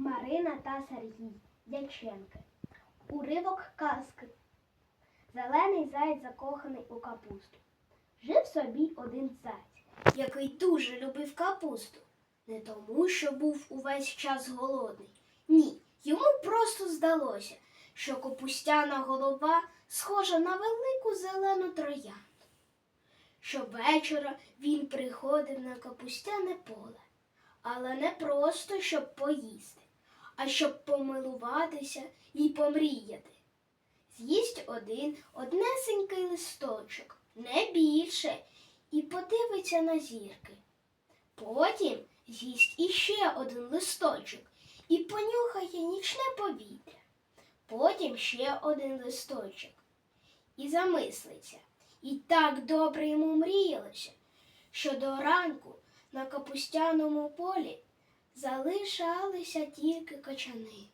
Марина та Сергій Дяченки. Уривок казки. Зелений заєць закоханий у капусту. Жив собі один заяць, який дуже любив капусту. Не тому, що був увесь час голодний. Ні, йому просто здалося, що капустяна голова схожа на велику зелену троянду. Щовечора він приходив на капустяне поле, але не просто щоб поїсти, а щоб помилуватися і помріяти. З'їсть один однесенький листочок, не більше, і подивиться на зірки. Потім з'їсть іще один листочок і понюхає нічне повітря. Потім ще один листочок і замислиться. І так добре йому мріялося, що до ранку на капустяному полі залишалися тільки качани.